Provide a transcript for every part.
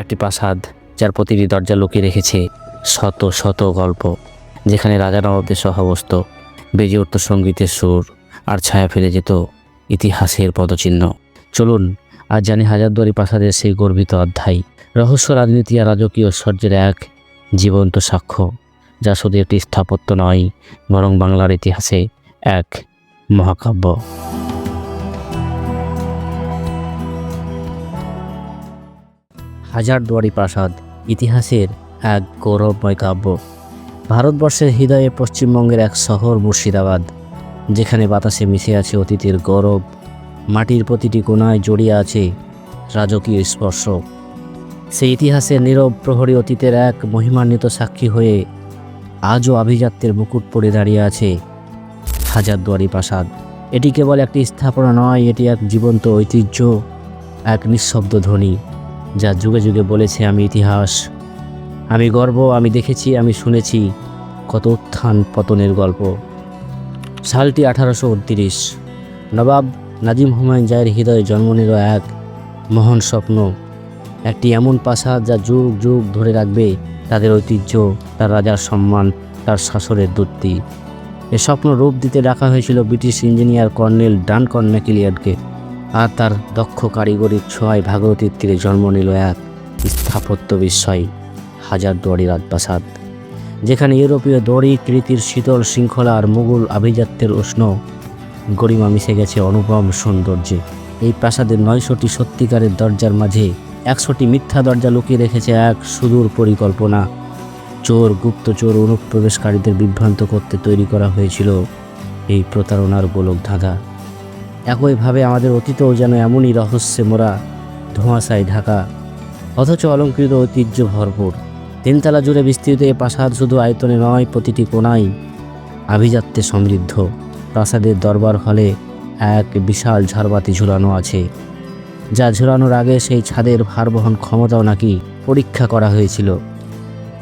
একটি প্রাসাদ, যার প্রতিটি দরজা লুকিয়ে রেখেছে শত শত গল্প, যেখানে রাজা নবাবদের সহাবস্ত বেজে উঠত সঙ্গীতের সুর, আর ছায়া ফেলে যেত ইতিহাসের পদচিহ্ন। চলুন, আজ জানি হাজারদুয়ারি প্রাসাদের সেই গর্বিত অধ্যায়। রহস্য, রাজনীতি আর রাজকীয় ঐশ্বর্যের এক জীবন্ত সাক্ষ্য, যা শুধু একটি স্থাপত্য নয়, বরং বাংলার ইতিহাসে এক মহাকাব্য। হাজারদুয়ারি প্রাসাদ ইতিহাসের এক গৌরবময় কাব্য। ভারতবর্ষের হৃদয়ে পশ্চিমবঙ্গের এক শহর মুর্শিদাবাদ, যেখানে বাতাসে মিশে আছে অতীতের গৌরব। মাটির প্রতিটি কোণায় জড়িয়ে আছে রাজকীয় স্পর্শ। সেই ইতিহাসের নীরব প্রহরী অতীতের এক মহিমান্বিত সাক্ষী হয়ে আজও আভিজাত্যের মুকুট পড়ে দাঁড়িয়ে আছে হাজারদুয়ারি প্রাসাদ। এটি কেবল একটি স্থাপনা নয়, এটি এক জীবন্ত ঐতিহ্য, এক নিঃশব্দ ধ্বনি। যা যুগে যুগে বলেছে আমি ইতিহাস। আমি গর্ব, আমি দেখেছি, আমি শুনেছি কত উত্থান পতনের গল্প। সালটি আঠারোশো উনত্রিশ। নবাব নাজিম হুমায়ুন জায়ের হৃদয়ে জন্ম নিল এক মহান স্বপ্ন। একটি এমন প্রাসাদ যা যুগ যুগ ধরে রাখবে তাদের ঐতিহ্য, তার রাজার সম্মান, তার শাসনের দূর্তি। এ স্বপ্ন রূপ দিতে রাখা হয়েছিল ব্রিটিশ ইঞ্জিনিয়ার কর্নেল ডানকন ম্যাকিলিয়াডকে। আর তার দক্ষ কারিগরির ছোঁয়ায় ভাগবতীর তীরে জন্ম নিল এক স্থাপত্য বিস্ময়, হাজার হাজারদুয়ারি রাজপ্রাসাদ, যেখানে ইউরোপীয় দড়ি, কৃতির শীতল শৃঙ্খলা আর মুঘল আভিজাত্যের উষ্ণ গরিমা মিশে গেছে অনুপম সৌন্দর্যে। এই প্রাসাদের নয়শোটি সত্যিকারের দরজার মাঝে একশোটি মিথ্যা দরজা লুকিয়ে রেখেছে এক সুদূর পরিকল্পনা। চোর গুপ্তচোর অনুপ্রবেশকারীদের বিভ্রান্ত করতে তৈরি করা হয়েছিল এই প্রতারণার গোলক ধাঁধা একইভাবে আমাদের অতীতেও যেন এমনই রহস্যে মোরা ধোঁয়াশায় ঢাকা। অথচ অলঙ্কৃত ঐতিহ্য ভরপুর। তিনতলা জুড়ে বিস্তৃত এ প্রাসাদ শুধু আয়তনে নয়, প্রতিটি কোণায় আভিজাত্যে সমৃদ্ধ। প্রাসাদের দরবার হলে এক বিশাল ঝাড়বাতি ঝুলানো আছে। যা ঝুলানোর আগে সেই ছাদের ভার বহন ক্ষমতাও নাকি পরীক্ষা করা হয়েছিল।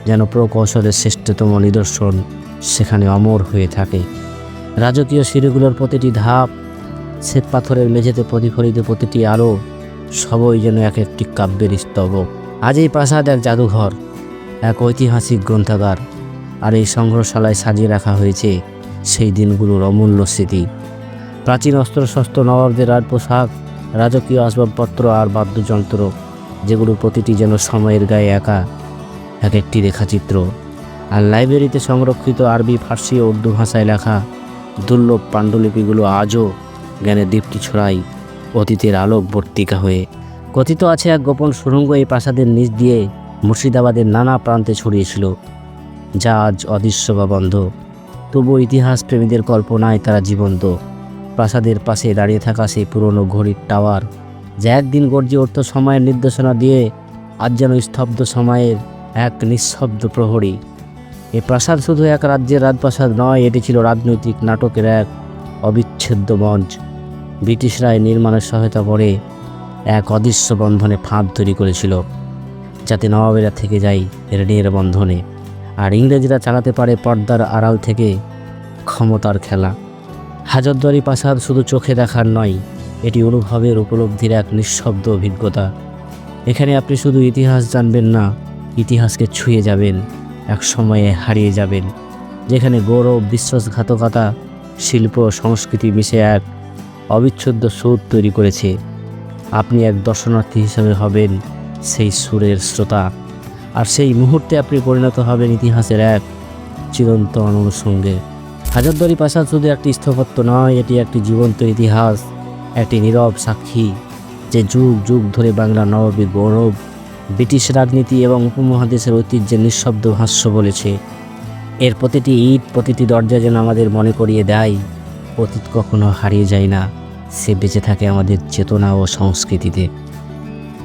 যেন প্রকৌশলের শ্রেষ্ঠতম নিদর্শন সেখানে অমর হয়ে থাকে। রাজকীয় সিঁড়িগুলোর প্রতিটি ধাপ শ্বেত পাথরের মেঝেতে প্রতিফলিত প্রতিটি আলো সবই যেন এক একটি কাব্যের স্তবক আজ এই প্রাসাদ এক জাদুঘর, এক ঐতিহাসিক গ্রন্থাগার, আর এই সংগ্রহশালায় সাজিয়ে রাখা হয়েছে সেই দিনগুলোর অমূল্য স্মৃতি। প্রাচীন অস্ত্রশস্ত্র, নবাবদের রাজ পোশাক, রাজকীয় আসবাবপত্র আর বাদ্যযন্ত্র, যেগুলো প্রতিটি যেন সময়ের গায়ে একা, এক একটি রেখাচিত্র। আর লাইব্রেরিতে সংরক্ষিত আরবি, ফার্সি ও উর্দু ভাষায় লেখা দুর্লভ পাণ্ডুলিপিগুলো আজও জ্ঞানের দীপ্তি ছড়াই অতীতের আলোক বর্তিকা হয়ে। কথিত আছে এক গোপন সুড়ঙ্গ এই প্রাসাদের নিচ দিয়ে মুর্শিদাবাদের নানা প্রান্তে ছড়িয়েছিল যা আজ অদৃশ্য বা বন্ধ। তবু ইতিহাস প্রেমীদের কল্পনায় তারা জীবন্ত। প্রাসাদের পাশে দাঁড়িয়ে থাকা সেই পুরনো ঘড়ির টাওয়ার, যা একদিন গর্জে উঠত সময়ের নির্দেশনা দিয়ে, আজ যেন স্তব্ধ সময়ের এক নিঃশব্দ প্রহরী। এ প্রাসাদ শুধু এক রাজ্যের রাজপ্রাসাদ নয়, এটি ছিল রাজনৈতিক নাটকের এক অবিচ্ছেদ্য মঞ্চ ব্রিটিশরা এই নির্মাণের সহায়তা করে এক অদৃশ্য বন্ধনে ফাঁদ তৈরি করেছিল, যাতে নবাবেরা থেকে যায় ঋণের বন্ধনে, আর ইংরেজরা চালাতে পারে পর্দার আড়াল থেকে ক্ষমতার খেলা। হাজারদুয়ারি প্রাসাদ শুধু চোখে দেখার নয়, এটি অনুভবের উপলব্ধির এক নিঃশব্দ অভিজ্ঞতা। এখানে আপনি শুধু ইতিহাস জানবেন না, ইতিহাসকে ছুঁয়ে যাবেন, এক সময়ে হারিয়ে যাবেন, যেখানে গৌরব, বিশ্বাসঘাতকতা শিল্প সংস্কৃতি মিশে এক অবিচ্ছেদ্য সুর তৈরি করেছে। আপনি এক দর্শনার্থী হিসেবে হবেন সেই সুরের শ্রোতা। আর সেই মুহূর্তে আপনি পরিণত হবেন ইতিহাসের এক চিরন্তন অনুষঙ্গে। হাজারদুয়ারি প্রাসাদ শুধু একটি স্থপত্য নয়, এটি একটি জীবন্ত ইতিহাস, একটি নীরব সাক্ষী যে যুগ যুগ ধরে বাংলা নবাবী গৌরব, ব্রিটিশ রাজনীতি এবং উপমহাদেশের ঐতিহ্যের নিঃশব্দ ভাষ্য বলেছে। এর প্রতিটি ইট, প্রতিটি দরজা যেন আমাদের মনে করিয়ে দেয়। অতীত কখনো হারিয়ে যায় না, সে বেঁচে থাকে আমাদের চেতনা ও সংস্কৃতিতে।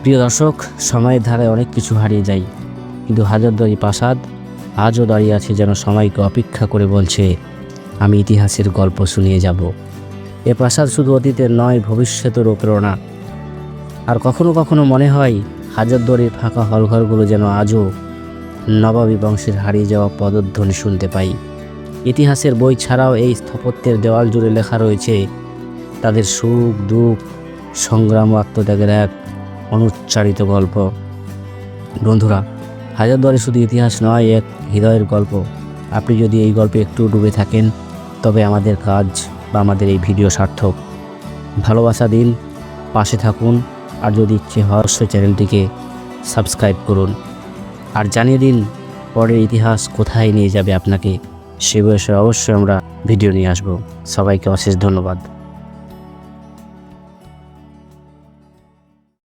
প্রিয় দর্শক, সময়ের ধারায় অনেক কিছু হারিয়ে যায়, কিন্তু হাজারদুয়ারি প্রাসাদ আজও দাঁড়িয়ে আছে যেন সময়কে অপেক্ষা করে বলছে, আমি ইতিহাসের গল্প শুনিয়ে যাব। এ প্রাসাদ শুধু অতীতের নয়, ভবিষ্যতেরও প্রেরণা। আর কখনো কখনো মনে হয় হাজারদুয়ারির ফাঁকা হলঘরগুলো যেন আজও নবাবী বংশের হারিয়ে যাওয়া পদধ্বনি শুনতে পাই। ইতিহাসের বই ছাড়াও এই স্থাপত্যের দেওয়াল জুড়ে লেখা রয়েছে, তাদের সুখ, দুঃখ, সংগ্রাম আত্মত্যাগের এক অনুচ্চারিত গল্প। বন্ধুরা হাজারদুয়ারি শুধু ইতিহাস নয়, এক হৃদয়ের গল্প। আপনি যদি এই গল্পে একটু ডুবে থাকেন, তবে আমাদের কাজ বা আমাদের এই ভিডিও সার্থক। ভালোবাসা দিন, পাশে থাকুন, আর যদি ইচ্ছে হয়, অবশ্যই চ্যানেলটিকে সাবস্ক্রাইব করুন। আর জানিয়ে দিন, পরের ইতিহাস কোথায় নিয়ে যাবে আপনাকে? সে বয়সে অবশ্যই আমরা ভিডিও নিয়ে আসব। সবাইকে অশেষ ধন্যবাদ।